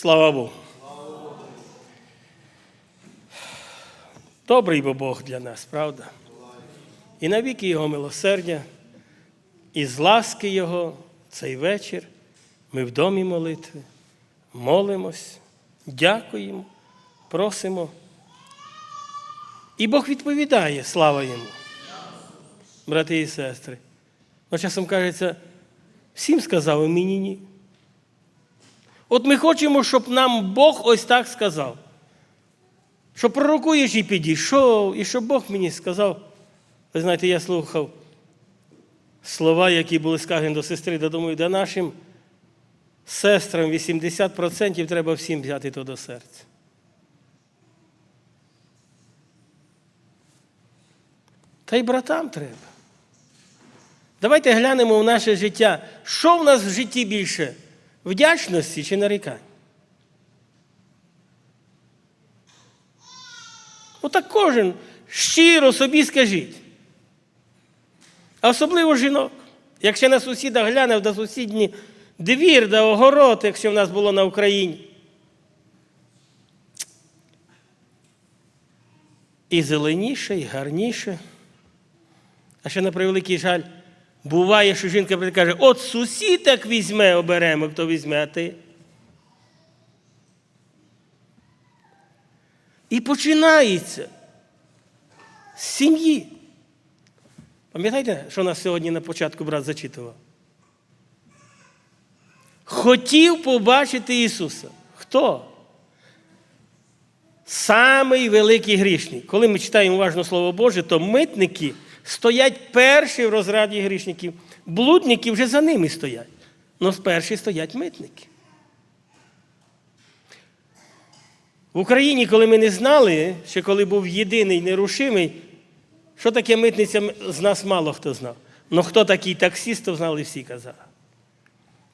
Слава Богу. Добрий бо Бог для нас, правда? І навіки Його милосердя, і з ласки Його цей вечір ми в домі молитви молимось, дякуємо, просимо. І Бог відповідає, слава йому. Брати і сестри. Ну, часом кажеться, всім сказав, а мені ні. От ми хочемо, щоб нам Бог ось так сказав. Що пророкуєш і підійшов, і щоб Бог мені сказав. Ви знаєте, я слухав слова, які були сказані до сестри, да думаю, да нашим сестрам 80% треба всім взяти то до серця. Та й братам треба. Давайте глянемо в наше життя. Що в нас в житті більше? Вдячності чи нарікань? Отак кожен щиро собі скажіть. А особливо жінок. Якщо на сусіда глянув до сусідні двір, да огород, якщо в нас було на Україні. І зеленіше, і гарніше. А ще на превеликий жаль, буває, що жінка каже, от сусід візьме, оберемо, хто візьме, а ти. І починається з сім'ї. Пам'ятаєте, що нас сьогодні на початку брат зачитував? Хотів побачити Ісуса. Хто? Самий великий грішник. Коли ми читаємо уважно Слово Боже, то митники стоять перші в розряді грішників. Блудники вже за ними стоять. Но перші стоять митники. В Україні, коли ми не знали, ще коли був єдиний нерушимий, що таке митниця, з нас мало хто знав. Ну хто такий таксіст, то знали всі казали.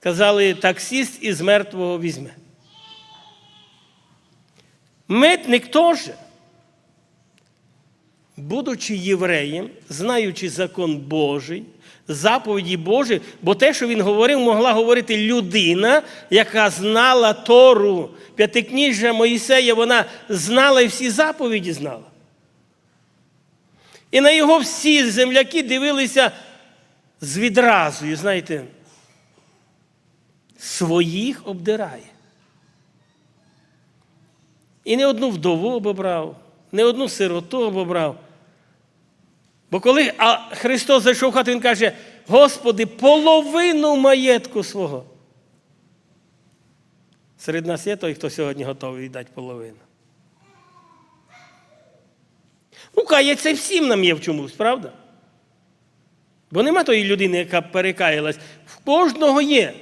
Казали, таксіст із мертвого візьме. Митник теж, будучи євреєм, знаючи закон Божий, заповіді Божі, бо те, що він говорив, могла говорити людина, яка знала Тору, п'ятикніжжя Моїсея, вона знала і всі заповіді знала. І на його всі земляки дивилися з відразою, знаєте, своїх обдирає. І не одну вдову обобрав, не одну сироту обобрав. Бо коли а Христос зайшов в хату, Він каже, Господи, половину маєтку свого. Серед нас є той, хто сьогодні готовий віддати половину. Ну, кається всім нам є в чомусь, правда? Бо нема тої людини, яка перекаялась. В кожного є.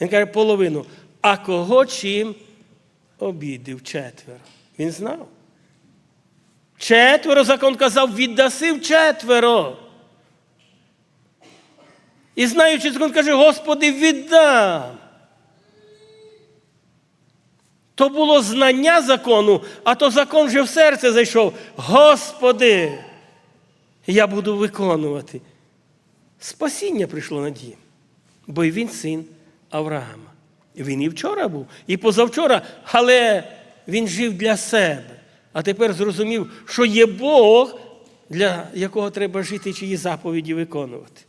Він каже, половину. А кого чим обідив четверо? Він знав. Четверо закон казав, віддаси в четверо. І знаючи закон, каже, Господи, віддам. То було знання закону, а то закон вже в серце зайшов. Господи, я буду виконувати. Спасіння прийшло над ним, бо й він син Авраама. Він і вчора був, і позавчора, але він жив для себе. А тепер зрозумів, що є Бог, для якого треба жити, чиї заповіді виконувати.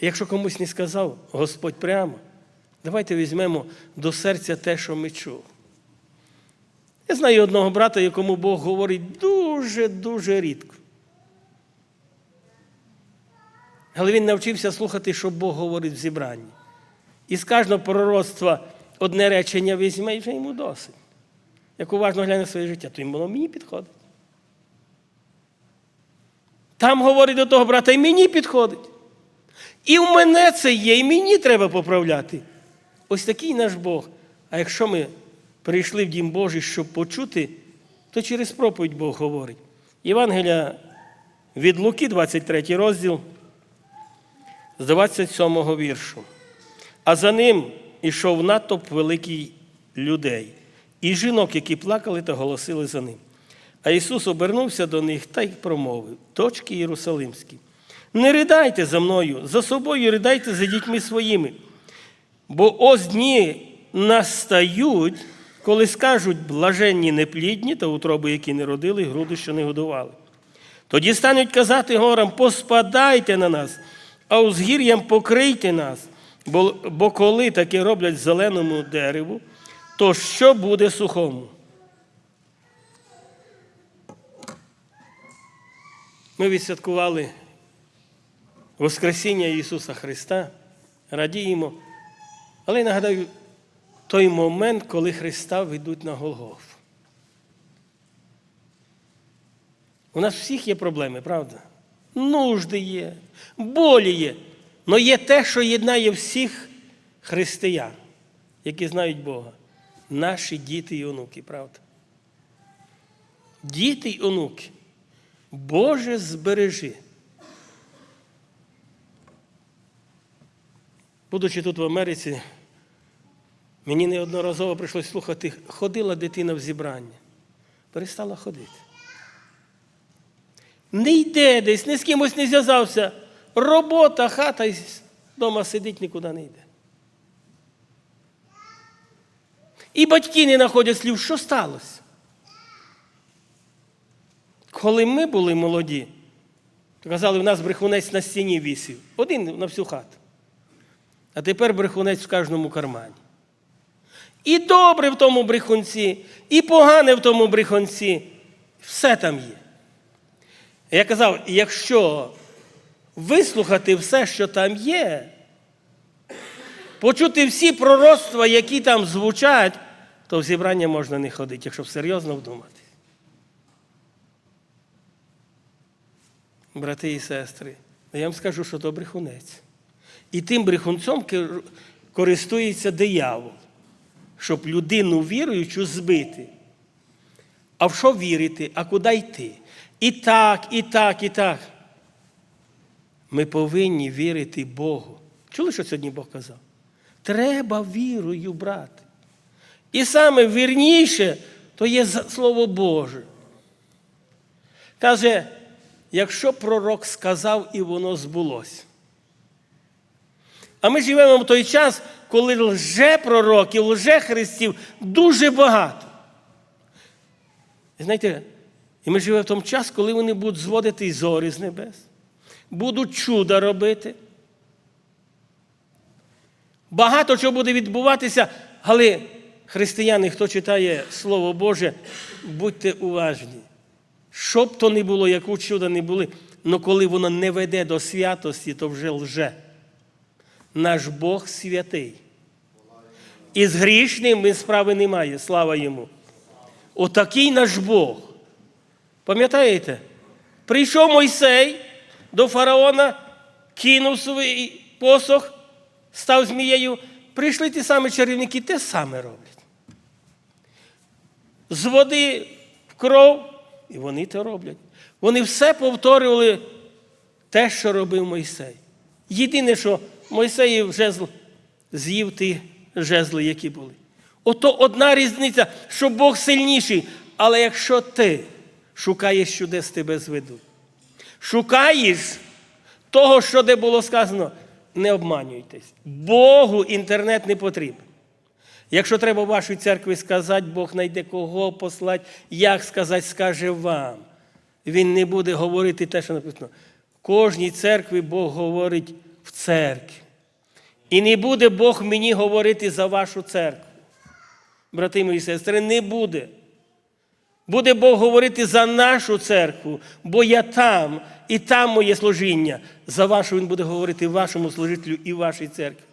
Якщо комусь не сказав Господь прямо, давайте візьмемо до серця те, що ми чули. Я знаю одного брата, якому Бог говорить дуже-дуже рідко. Але він навчився слухати, що Бог говорить в зібранні. І з кожного пророцтва одне речення візьме і вже йому досить. Як уважно гляне своє життя, то йому воно мені підходить. Там говорить до того брата, і мені підходить. І в мене це є, і мені треба поправляти. Ось такий наш Бог. А якщо ми прийшли в Дім Божий, щоб почути, то через проповідь Бог говорить. Євангелія від Луки, 23 розділ, з 27 віршу. А за ним ішов натовп великий людей, і жінок, які плакали та голосили за ним. А Ісус обернувся до них та й промовив: Дочки Єрусалимські, не ридайте за мною, за собою ридайте за дітьми своїми. Бо ось дні настають, коли скажуть блаженні неплідні та утроби, які не родили, груди, що не годували. Тоді стануть казати горам, поспадайте на нас, а узгір'ям покрийте нас. Бо, бо коли таке роблять зеленому дереву, то що буде сухому? Ми відсвяткували Воскресіння Ісуса Христа, радіємо. Але я нагадаю той момент, коли Христа ведуть на Голгоф. У нас всіх є проблеми, правда? Нужди є, болі є. Але є те, що єднає всіх християн, які знають Бога. Наші діти і онуки, правда? Діти й онуки. Боже збережи. Будучи тут в Америці, мені неодноразово прийшлось слухати, ходила дитина в зібрання. Перестала ходити. Не йде десь, ні з кимось не зв'язався. Робота, хата вдома сидить, нікуди не йде. І батьки не знаходять слів, що сталося. Коли ми були молоді, то казали, в нас брехунець на стіні вісів. Один на всю хату. А тепер брехунець в кожному кармані. І добре в тому брехунці, і погане в тому брехунці. Все там є. Я казав, якщо вислухати все, що там є, почути всі пророцтва, які там звучать, то в зібрання можна не ходити, якщо серйозно вдумати. Брати і сестри, я вам скажу, що то брехунець. І тим брехунцом користується диявол, щоб людину віруючу збити. А в що вірити, а куди йти? І так, і так, і так. Ми повинні вірити Богу. Чули, що сьогодні Бог казав? Треба вірою брати. І саме вірніше, то є Слово Боже. Каже, якщо пророк сказав і воно збулося. А ми живемо в той час, коли лже-пророків, лже-христів дуже багато. І знаєте, і ми живемо в тому час, коли вони будуть зводити зорі з небес, будуть чуда робити. Багато чого буде відбуватися, але християни, хто читає Слово Боже, будьте уважні. Що б то не було, яку чуда не були, але коли воно не веде до святості, то вже лже. Наш Бог святий. І з грішним ми справи немає, слава йому. Отакий наш Бог. Пам'ятаєте? Прийшов Мойсей до фараона, кинув свій посох, став змією. Прийшли ті самі чарівники, те саме роблять. З води в кров, і вони це роблять. Вони все повторювали те, що робив Мойсей. Єдине, що Мойсеїв жезл з'їв ті жезли, які були. Ото одна різниця, що Бог сильніший. Але якщо ти шукаєш чудес, тебе зведуть. Шукаєш того, що де було сказано, не обманюйтесь. Богу інтернет не потрібен. Якщо треба вашій церкві сказати, Бог знайде кого послати, як сказати, скаже вам. Він не буде говорити те, що написано. Кожній церкві Бог говорить в церкві. І не буде Бог мені говорити за вашу церкву. Брати мої сестри, не буде. Буде Бог говорити за нашу церкву, бо я там, і там моє служіння. За вашу Він буде говорити вашому служителю і вашій церкві.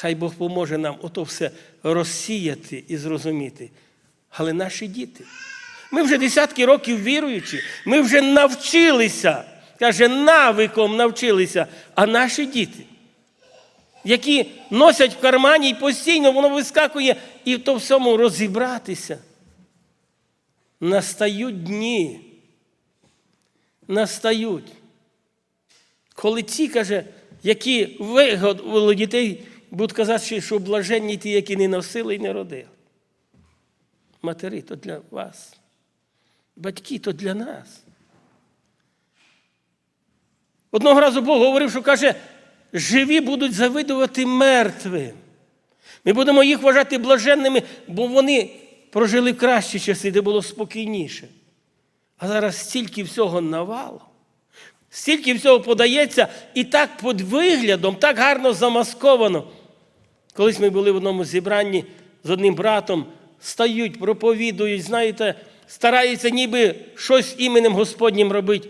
Хай Бог поможе нам ото все розсіяти і зрозуміти. Але наші діти. Ми вже десятки років віруючи, ми вже навчилися, каже, навиком навчилися, а наші діти, які носять в кармані і постійно воно вискакує, і в то всьому розібратися. Настають дні. Настають. Коли ті, каже, які вигодували дітей, будуть казати, що блаженні ті, які не носили і не родили. Матері то для вас. Батьки то для нас. Одного разу Бог говорив, що каже, живі будуть завидувати мертвим. Ми будемо їх вважати блаженними, бо вони прожили кращі часи, де було спокійніше. А зараз стільки всього навалу, стільки всього подається і так під виглядом, так гарно замасковано. Колись ми були в одному зібранні з одним братом, стають, проповідують, знаєте, стараються ніби щось іменем Господнім робити.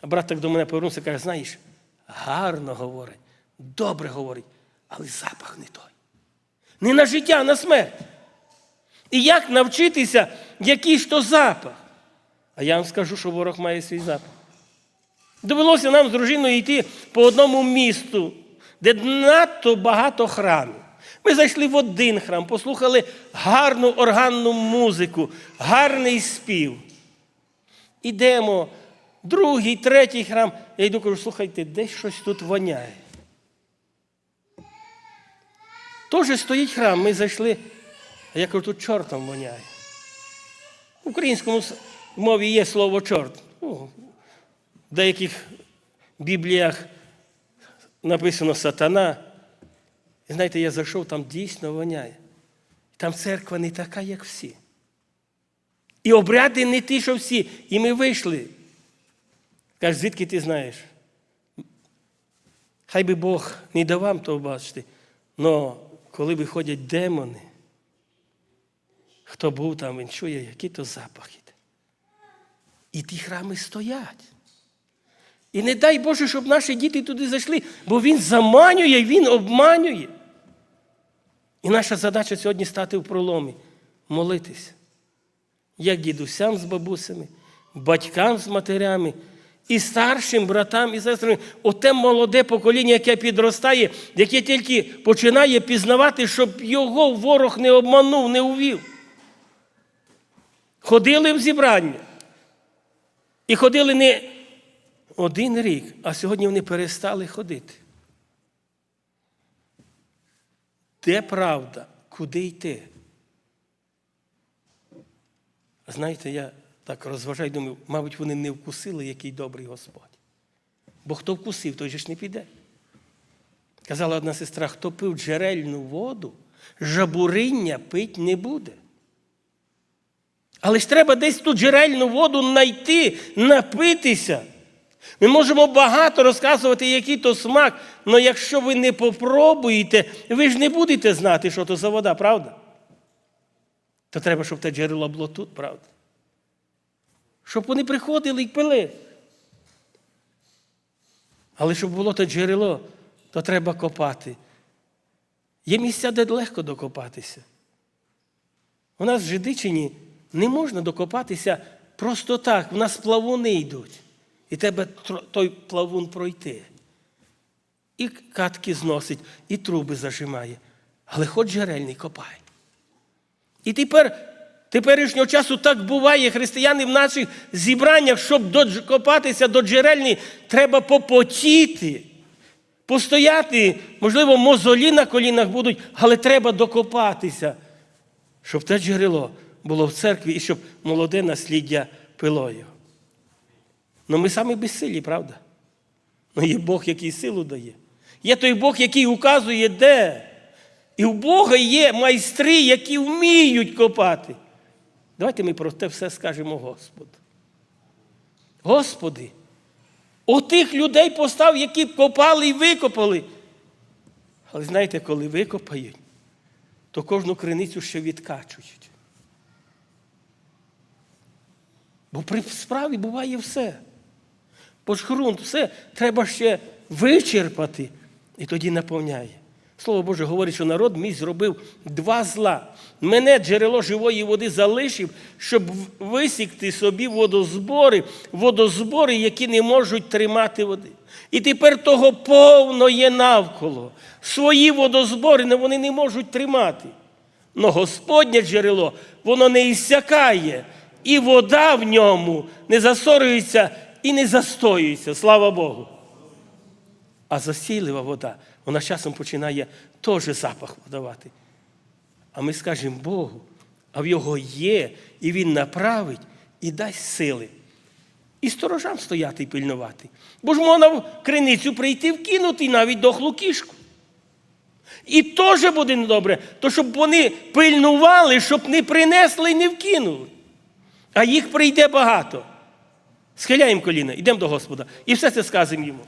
А брат так до мене повернувся каже, знаєш, гарно говорить, добре говорить, але запах не той. Не на життя, а на смерть. І як навчитися, який ж то запах? А я вам скажу, що ворог має свій запах. Довелося нам з дружиною йти по одному місту, де надто багато храмів. Ми зайшли в один храм, послухали гарну органну музику, гарний спів. Ідемо, другий, третій храм. Я йду кажу, слухайте, десь щось тут воняє. Тоже стоїть храм, ми зайшли, а я кажу, тут чортом воняє. В українському мові є слово чорт. Ну, в деяких бібліях написано сатана. І знаєте, я зайшов, там дійсно воняє. Там церква не така, як всі. І обряди не ті, що всі. І ми вийшли. Каже, звідки ти знаєш? Хай би Бог не дав вам того бачити. Но коли виходять демони, хто був там, він чує, які то запахи. І ті храми стоять. І не дай Боже, щоб наші діти туди зайшли, бо він заманює, він обманює. І наша задача сьогодні стати в проломі, молитися. Як дідусям з бабусями, батькам з матерями, і старшим братам і сестрам. Оте молоде покоління, яке підростає, яке тільки починає пізнавати, щоб його ворог не обманув, не увів. Ходили в зібрання. І ходили не один рік, а сьогодні вони перестали ходити. Де правда? Куди йти? Знаєте, я так розважаю, думаю, мабуть, вони не вкусили, який добрий Господь. Бо хто вкусив, той же ж не піде. Казала одна сестра, хто пив джерельну воду, жабуриння пить не буде. Але ж треба десь ту джерельну воду знайти, напитися. Ми можемо багато розказувати, який то смак, але якщо ви не попробуєте, ви ж не будете знати, що то за вода, правда? То треба, щоб те джерело було тут, правда? Щоб вони приходили і пили. Але щоб було те джерело, то треба копати. Є місця, де легко докопатися. У нас в Жидичині не можна докопатися просто так. В нас плавуни йдуть. І тебе той плавун пройти. І катки зносить, і труби зажимає. Але хоч джерельний копай. І тепер, теперішнього часу так буває, християни в наших зібраннях, щоб докопатися до джерельні, треба попотіти, постояти, можливо, мозолі на колінах будуть, але треба докопатися, щоб те джерело було в церкві і щоб молоде насліддя пило його. Ну ми самі безсилі, правда? Ну є Бог, який силу дає. Є той Бог, який указує, де. І у Бога є майстри, які вміють копати. Давайте ми про те все скажемо Господу. Господи, отих людей постав, які копали і викопали. Але знаєте, коли викопають, то кожну криницю ще відкачують. Бо при справі буває все. Бо ж ґрунт, все треба ще вичерпати, і тоді наповняє. Слово Боже говорить, що народ мій зробив два зла. Мене джерело живої води залишив, щоб висікти собі водозбори, водозбори, які не можуть тримати води. І тепер того повно є навколо. Свої водозбори вони не можуть тримати. Но Господнє джерело, воно не іссякає, і вода в ньому не засорюється і не застоюється. Слава Богу. А засійлива вода, вона часом починає теж запах подавати. А ми скажемо Богу, а в його є, і Він направить і дасть сили. І сторожам стояти і пильнувати. Бо ж можна в криницю прийти, вкинути навіть дохлу кішку. І теж буде недобре, то щоб вони пильнували, щоб не принесли і не вкинули. А їх прийде багато. Схиляємо коліна, йдемо до Господа. І все це сказимо йому.